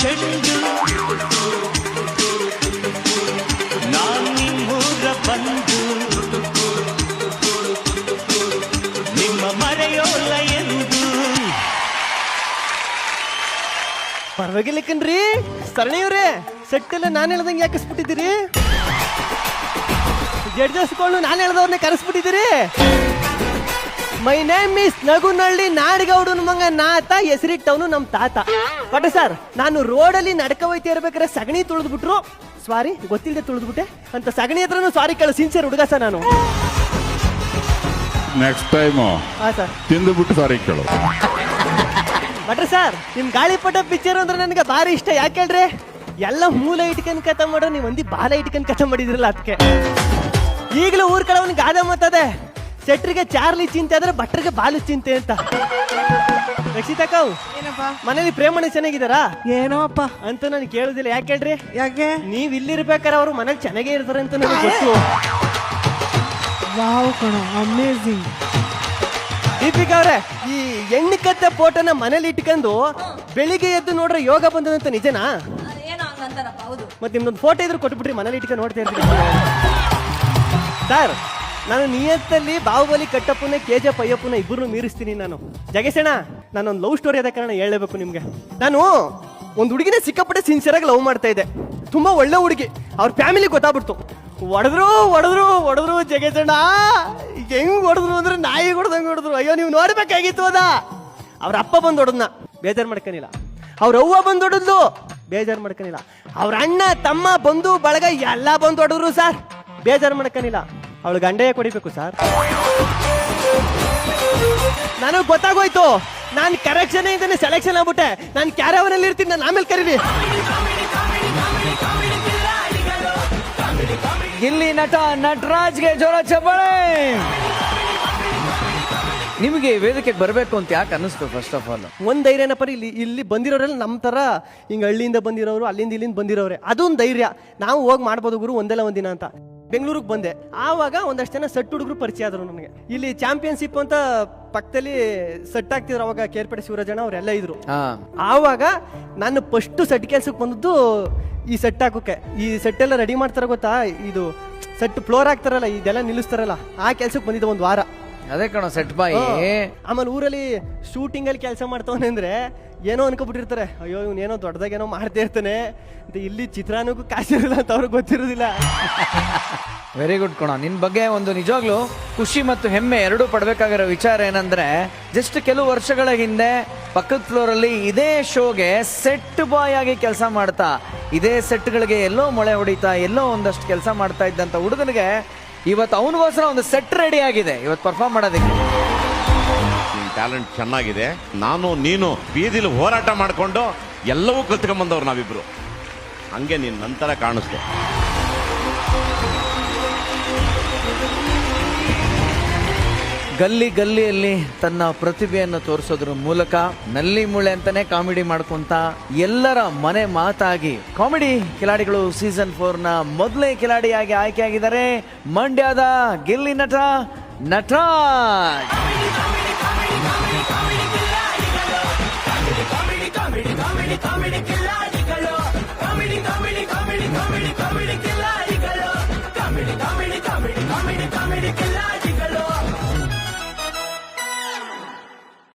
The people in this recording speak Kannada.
ಚೆಂಡು. ನಾನು ನಿಮ್ಮೂರ ಬಂದು. ನಿಮ್ಮ ಮರೆಯೋಲ್ಲ ಎಂದು. ಪರವಾಗಿಲ್ಲ ಕಣ್ರಿ ಸರಣಿಯವ್ರೆ, ಸೆಟ್ಟೆಲ್ಲ ನಾನು ಹೇಳ್ದಂಗೆ ಯಾಕಿಸ್ಬಿಟ್ಟಿದ್ದೀರಿ ಜಡ್ಜಸ್ಗಳು ನಾನು ಹೇಳ್ದವ್ರನ್ನೇ ಕರೆಸ್ಬಿಟ್ಟಿದ್ದೀರಿ. ಮೈ ನೇಮ್ ಇಸ್ ನಗುನಳ್ಳಿ ನಾಡಗೌಡನ ಮಂಗ ನಾತ ಹೆಸರಿಟ್ಟವನು ನಮ್ಮ ತಾತ ಬಟ್ ಸರ್ ನಾನು ರೋಡಲ್ಲಿ ನಡ್ಕ ಹೋಯ್ತಾ ಇರ್ಬೇಕಾದ್ರೆ ಸಗಣಿ ತುಳಿದ್ಬಿಟ್ರು. ಸಾರಿ ಗೊತ್ತಿಲ್ಲದೆ ತುಳಿದ್ಬಿಟ್ಟೆ. ಅಂತ ಸಗಣಿ ಹತ್ರನು ಸಾರಿ ಕೇಳ ಸಿನ್ಸಿಯರ್ ಹುಡುಗ ಸರ್ ನಾನು. ನೆಕ್ಸ್ಟ್ ಟೈಮ್ ಹಾ ಸರ್ ತಿಂದುಬಿಟ್ಟು ಸಾರಿ ಕೇಳು. ಬಟ್ರೆ ಸರ್ ನಿಮ್ ಗಾಳಿಪಟ ಪಿಕ್ಚರ್ ಅಂದ್ರೆ ನನಗೆ ಭಾರಿ ಇಷ್ಟ. ಯಾಕೆ ಹೇಳ್ರಿ? ಎಲ್ಲ ಮೂಲ ಇಟ್ಕೊಂಡ್ ಕಥ ಮಾಡೋ ನೀವು ಒಂದಿ ಬಾಲ ಇಟ್ಕೊಂಡ್ ಕಥ ಮಾಡಿದ್ರಲ್ಲ ಅದಕ್ಕೆ ಈಗಲೂ ಊರ್ ಕಡೆ ಒಂದು ಗಾದೆ ಮಾತದೆ. ಸೆಟ್ರಿಗೆ ಚಾರ್ಲಿ ಚಿಂತೆ ಆದ್ರೆ ಭಟ್ರಿಗೆ ಬಾಲು ಚಿಂತೆ ಅಂತ. ಏನಪ್ಪ? ಮನೇಲಿ ಪ್ರೇಮಣ ಚೆನ್ನಾಗಿದಾರಾ ಏನೋ ಅಪ್ಪ ಅಂತ ನಾನು ಕೇಳುದಿಲ್ಲ. ಯಾಕೆ ಹೇಳ್ರಿ? ಯಾಕೆ? ನೀವ್ ಇಲ್ಲಿರ್ಬೇಕಾರೆ ಅವ್ರು ಮನೇಲಿ ಚೆನ್ನಾಗೇ ಇರ್ತಾರೆ ಅಂತ ನನಗೆ ಗೊತ್ತು. ವಾವ್ ಕಣೋ ಅಮೇಝಿಂಗ್ ದೀಪಿಕಾ ಅವ್ರೆ ಈ ಹೆಣ್ಣು ಕತ್ತೆ ಫೋಟೋನ ಮನೇಲಿ ಇಟ್ಕೊಂಡು ಬೆಳಿಗ್ಗೆ ಎದ್ದು ನೋಡ್ರೆ ಯೋಗ ಬಂದದಂತ ನಿಜನಾ? ಏನೋ ಹಂಗಂತಾರಪ್ಪ ಹೌದು. ಮತ್ತೆ ನಿಮ್ದೊಂದು ಫೋಟೋ ಇದ್ರು ಕೊಟ್ಬಿಟ್ರಿ ಮನೇಲಿ ಇಟ್ಕೊಂಡು ನೋಡ್ತಾ ಇರ್ತೀನಿ. ಸರ್ ನಾನು ನಿಯತ್ತಲ್ಲಿ ಬಾಹುಬಲಿ, ಕಟ್ಟಪ್ಪನ, ಕೆ ಜೆ ಪಯ್ಯಪ್ಪನ ಇಬ್ಬರು ಮೀರಿಸ್ತೀನಿ ನಾನು. ಜಗೇಶಣ್ಣ, ನಾನೊಂದು ಲವ್ ಸ್ಟೋರಿ ಅದ ಕಾರಣ ಹೇಳಬೇಕು ನಿಮಗೆ. ನಾನು ಒಂದು ಹುಡುಗಿನ ಸಿಕ್ಕಾಪಟ್ಟೆ ಸಿನ್ಸಿಯರ್ ಆಗಿ ಲವ್ ಮಾಡ್ತಾ ಇದ್ದೆ. ತುಂಬಾ ಒಳ್ಳೆ ಹುಡುಗಿ. ಅವ್ರ ಫ್ಯಾಮಿಲಿ ಗೊತ್ತಾಗ್ಬಿಡ್ತು. ಹೊಡೆದ್ರು ಹೊಡೆದ್ರು ಹೊಡೆದ್ರು ಜಗೇಶಣ್ಣ. ಹೆಂಗ್ ಹೊಡೆದ್ರು ಅಂದ್ರೆ ನಾಯಿ ಹೊಡೆದಂಗೆ ಹೊಡೆದ್ರು. ಅಯ್ಯೋ, ನೀವು ನೋಡ್ಬೇಕಾಗಿತ್ತು ಅದ. ಅವ್ರ ಅಪ್ಪ ಬಂದು ಹೊಡೆದ್ನ. ಬೇಜಾರು ಮಾಡ್ಕೊನಿಲ್ಲ. ಅವ್ರ ಅವ್ವ ಬಂದು ಹೊಡೆದ್ಲು. ಬೇಜಾರು ಮಾಡ್ಕೊನಿಲ್ಲ. ಅವ್ರ ಅಣ್ಣ, ತಮ್ಮ, ಬಂಧು, ಬಳಗ ಎಲ್ಲ ಬಂದು ಹೊಡೆದ್ರು ಸರ್. ಬೇಜಾರು ಮಾಡ್ಕೊನಿಲ್ಲ. ಅವಳು ಗಂಡೇ ಕೊಡಿಬೇಕು ಸರ್. ನನಗೆ ಗೊತ್ತಾಗೋಯ್ತು. ನಾನು ಕರೆಕ್ಷನ್ ಇದ್ದೇನೆ ಸೆಲೆಕ್ಷನ್ ಆಗ್ಬಿಟ್ಟೆ. ನಾನು ಕ್ಯಾರವನಲ್ಲಿ ಇರ್ತೀನಿ ನಾನು ಆಮೇಲೆ ಕರೀರಿ. ಇಲ್ಲಿ ನಟ ನಟರಾಜ್ಗೆ ಜೋರ ಚಪ್ಪಾಳೆ. ನಿಮಗೆ ವೇದಿಕೆಗೆ ಬರಬೇಕು ಅಂತ ಯಾಕೆ ಅನ್ನಿಸ್ತು ಫಸ್ಟ್ ಆಫ್ ಆಲ್ ಒಂದು ಧೈರ್ಯ ಪರಿ ಇಲ್ಲಿ ಇಲ್ಲಿ ಬಂದಿರೋರೆಲ್ಲ ನಮ್ಮ ತರ ಹಿಂಗೆ ಹಳ್ಳಿಯಿಂದ ಬಂದಿರೋರು ಅಲ್ಲಿಂದ ಇಲ್ಲಿಂದ ಬಂದಿರೋರೆ. ಅದೊಂದು ಧೈರ್ಯ. ನಾವು ಹೋಗಿ ಮಾಡ್ಬೋದು ಗುರು ಒಂದೆಲ್ಲ ಒಂದಿನ ಅಂತ. ಬೆಂಗಳೂರಿಗೆ ಬಂದೆ. ಆವಾಗ ಒಂದಷ್ಟು ಜನ ಸಟ್ ಹುಡುಗರು ಪರಿಚಯ ಆದರು ನನಗೆ ಇಲ್ಲಿ ಚಾಂಪಿಯನ್ಶಿಪ್ ಅಂತ ಪಕ್ಕದಲ್ಲಿ ಸೆಟ್ ಆಗ್ತಿದ್ರು ಅವಾಗ ಕೇರ್ಪೇಟೆ ಶಿವರಾಜಣ್ಣ ಅವರೆಲ್ಲ ಇದ್ರು. ಆವಾಗ ನಾನು ಫಸ್ಟ್ ಸೆಟ್ ಕೆಲ್ಸಕ್ಕೆ ಬಂದದ್ದು ಈ ಸೆಟ್ ಹಾಕೋಕೆ ಈ ಸೆಟ್ ಎಲ್ಲ ರೆಡಿ ಮಾಡ್ತಾರ ಗೊತ್ತಾ? ಇದು ಸೆಟ್ ಫ್ಲೋರ್ ಹಾಕ್ತಾರಲ್ಲ ಇದೆಲ್ಲ ನಿಲ್ಲಿಸ್ತಾರಲ್ಲ. ಆ ಕೆಲ್ಸಕ್ಕೆ ಬಂದಿದ್ದೆ ಒಂದು ವಾರ. ಅದೇ ಕಣೋ ಸೆಟ್ ಬಾಯಿ ಆಮೇಲೆ ಊರಲ್ಲಿ ಶೂಟಿಂಗ್ ಅಲ್ಲಿ ಕೆಲಸ ಮಾಡ್ತಾವನೆ ಅಂದ್ರೆ ಏನೋ ಅನ್ಕೊಬಿಟ್ಟಿರ್ತಾರೆ. ಅಯ್ಯೋ ಇವ್ನು ಏನೋ ದೊಡ್ಡದಾಗ ಏನೋ ಮಾಡ್ತಾ ಇರ್ತಾನೆ. ಅಂತ ಇಲ್ಲಿ ಚಿತ್ರಾನ್ನಕ್ಕೂ ಕಾಸಿರಲ್ಲ ಅಂತ ಅವ್ರಿಗೆ ಗೊತ್ತಿರೋದಿಲ್ಲ. ವೆರಿ ಗುಡ್ ಕಣ. ನಿನ್ ಬಗ್ಗೆ ಒಂದು ನಿಜವಾಗ್ಲೂ ಖುಷಿ ಮತ್ತು ಹೆಮ್ಮೆ ಎರಡೂ ಪಡಬೇಕಾಗಿರೋ ವಿಚಾರ ಏನಂದ್ರೆ ಜಸ್ಟ್ ಕೆಲವು ವರ್ಷಗಳ ಹಿಂದೆ ಪಕ್ಕದ ಫ್ಲೋರ್ ಅಲ್ಲಿ ಇದೇ ಶೋಗೆ ಸೆಟ್ ಬಾಯ್ ಆಗಿ ಕೆಲಸ ಮಾಡ್ತಾ ಇದೇ ಸೆಟ್ಗಳಿಗೆ ಎಲ್ಲೋ ಮೊಳೆ ಹೊಡಿತಾ ಎಲ್ಲೋ ಒಂದಷ್ಟು ಕೆಲಸ ಮಾಡ್ತಾ ಇದ್ದಂತ ಹುಡುಗನಿಗೆ ಇವತ್ತು ಅವನಿಗೋಸ್ಕರ ಒಂದು ಸೆಟ್ ರೆಡಿ ಆಗಿದೆ. ಇವತ್ತು ಪರ್ಫಾರ್ಮ್ ಮಾಡೋದಕ್ಕೆ. ಟ್ಯಾಲೆಂಟ್ ಚೆನ್ನಾಗಿದೆ. ನಾನು, ನೀನು ಬೀದಿಲಿ ಹೋರಾಟ ಮಾಡಿಕೊಂಡು ಎಲ್ಲವೂ ಕಲ್ತ್ಕೊಂಬಂದವ್ರು ನಾವಿಬ್ರು. ಹಂಗೆ ನೀನು ನಂತರ ಕಾಣಿಸ್ದೆ. ಗಲ್ಲಿ ಗಲ್ಲಿಯಲ್ಲಿ ತನ್ನ ಪ್ರತಿಭೆಯನ್ನು ತೋರಿಸೋದ್ರ ಮೂಲಕ ನಲ್ಲಿ ಮುಳೆ ಅಂತಾನೆ ಕಾಮಿಡಿ ಮಾಡ್ಕೊಂತ ಎಲ್ಲರ ಮನೆ ಮಾತಾಗಿ ಕಾಮಿಡಿ ಕಿಲಾಡಿಗಳು ಸೀಸನ್ ಫೋರ್ನ ಮೊದಲೇ ಕಿಲಾಡಿಯಾಗಿ ಆಯ್ಕೆಯಾಗಿದ್ದಾರೆ ಮಂಡ್ಯದ ಗಿಲ್ಲಿ ನಟ ನಟ